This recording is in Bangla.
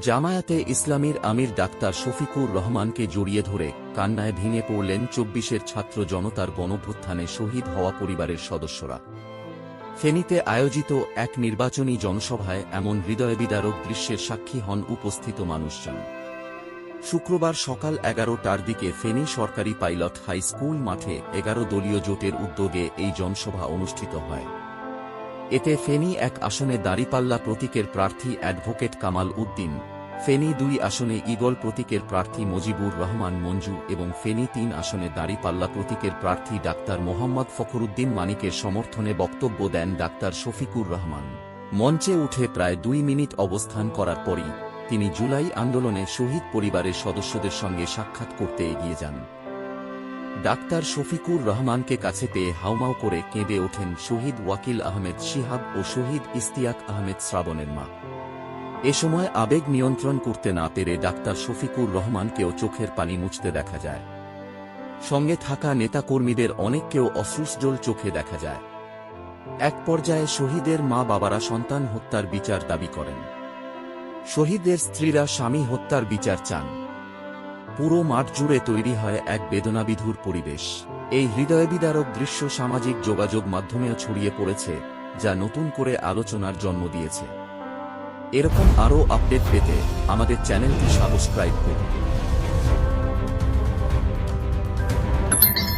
জামায়াতে ইসলামীর আমির ডাক্তার শফিকুর রহমানকে জড়িয়ে ধরে কান্নায় ভেঙে পড়লেন চব্বিশের ছাত্র জনতার গণভ্যুত্থানে শহীদ হওয়া পরিবারের সদস্যরা। ফেনীতে আয়োজিত এক নির্বাচনী জনসভায় এমন হৃদয়বিদারক দৃশ্যের সাক্ষী হন উপস্থিত মানুষজন। শুক্রবার সকাল এগারোটার দিকে ফেনী সরকারি পাইলট হাই স্কুল মাঠে এগারো দলীয় জোটের উদ্যোগে এই জনসভা অনুষ্ঠিত হয়। এতে ফেনী এক আসনে দাঁড়িপাল্লা প্রতীকের প্রার্থী অ্যাডভোকেট কামাল উদ্দিন ফেনী দুই আসনে ইগল প্রতীকের প্রার্থী মজিবুর রহমান মঞ্জু এবং ফেনী তিন আসনে দাঁড়িপাল্লা প্রতীকের প্রার্থী ডাক্তার মোহাম্মদ ফখরুদ্দিন মানিকের সমর্থনে বক্তব্য দেন ডাক্তার শফিকুর রহমান। মঞ্চে উঠে প্রায় দুই মিনিট অবস্থান করার পরই তিনি জুলাই আন্দোলনে শহীদ পরিবারের সদস্যদের সঙ্গে সাক্ষাৎ করতে এগিয়ে যান। ডাক্তার শফিকুর রহমানকে কাছে পেয়ে হাউমাউ করে কেঁদে ওঠেন শহীদ ওয়াকিল আহমেদ শিহাব ও শহীদ ইস্তিয়াক আহমেদ শ্রাবণের মা। এ সময় আবেগ নিয়ন্ত্রণ করতে না পেরে ডাক্তার শফিকুর রহমানকেও চোখের পানি মুছতে দেখা যায়। সঙ্গে থাকা নেতাকর্মীদের অনেককেও অশ্রুসজল চোখে দেখা যায়। এক পর্যায়ে শহীদের মা বাবারা সন্তান হত্যার বিচার দাবি করেন। শহীদের স্ত্রীরা স্বামী হত্যার বিচার চান। পুরো মাঠ জুড়ে তৈরি হয় এক বেদনাবিধুর পরিবেশ। এই হৃদয়বিদারক দৃশ্য সামাজিক যোগাযোগ মাধ্যমেও ছড়িয়ে পড়েছে, যা নতুন করে আলোচনার জন্ম দিয়েছে। এরকম আরও আপডেট পেতে আমাদের চ্যানেলটি সাবস্ক্রাইব করুন।